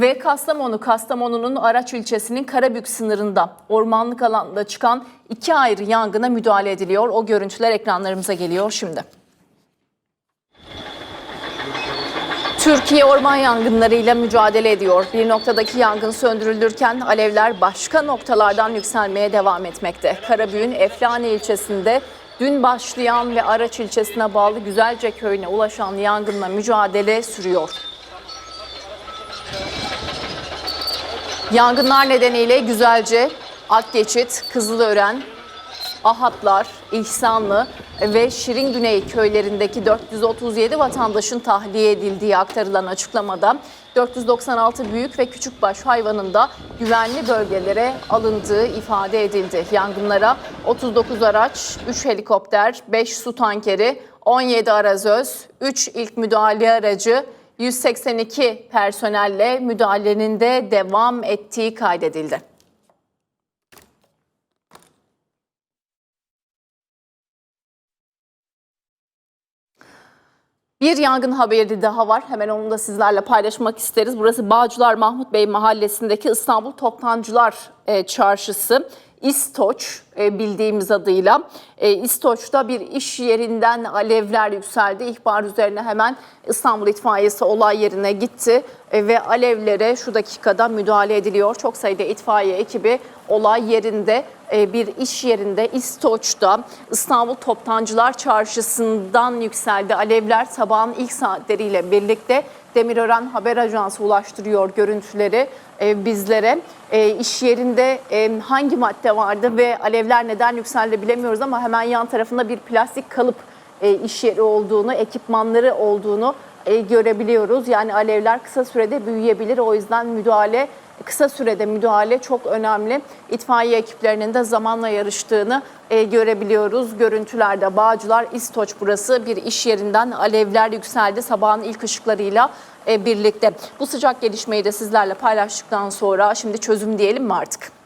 Ve Kastamonu, Kastamonu'nun Araç ilçesinin Karabük sınırında ormanlık alanda çıkan iki ayrı yangına müdahale ediliyor. O görüntüler ekranlarımıza geliyor şimdi. Türkiye orman yangınlarıyla mücadele ediyor. Bir noktadaki yangın söndürülürken alevler başka noktalardan yükselmeye devam etmekte. Karabük'ün Eflane ilçesinde dün başlayan ve Araç ilçesine bağlı Güzelce köyüne ulaşan yangınla mücadele sürüyor. Yangınlar nedeniyle Güzelce, Akgeçit, Kızılören, Ahatlar, İhsanlı ve Şirin Güney köylerindeki 437 vatandaşın tahliye edildiği aktarılan açıklamada 496 büyük ve küçükbaş hayvanın da güvenli bölgelere alındığı ifade edildi. Yangınlara 39 araç, 3 helikopter, 5 su tankeri, 17 arazöz, 3 ilk müdahale aracı, 182 personelle müdahalenin de devam ettiği kaydedildi. Bir yangın haberi daha var. Hemen onu da sizlerle paylaşmak isteriz. Burası Bağcılar Mahmut Bey mahallesindeki İstanbul Toptancılar e, Çarşısı. İstoç e, bildiğimiz adıyla. E, İstoç'ta bir iş yerinden alevler yükseldi. İhbar üzerine hemen İstanbul İtfaiyesi olay yerine gitti e, ve alevlere şu dakikada müdahale ediliyor. Çok sayıda itfaiye ekibi olay yerinde bir iş yerinde İstoç'ta İstanbul Toptancılar Çarşısı'ndan yükseldi. Alevler sabahın ilk saatleriyle birlikte Demirören Haber Ajansı ulaştırıyor görüntüleri e, bizlere. E, iş yerinde e, hangi madde vardı ve alevler neden yükseldi bilemiyoruz ama hemen yan tarafında bir plastik kalıp e, iş yeri olduğunu, ekipmanları olduğunu e, görebiliyoruz. Yani alevler kısa sürede büyüyebilir. O yüzden müdahale kısa sürede müdahale çok önemli. İtfaiye ekiplerinin de zamanla yarıştığını e, görebiliyoruz. Görüntülerde Bağcılar İstoç burası bir iş yerinden alevler yükseldi sabahın ilk ışıklarıyla e, birlikte. Bu sıcak gelişmeyi de sizlerle paylaştıktan sonra şimdi çözüm diyelim mi artık?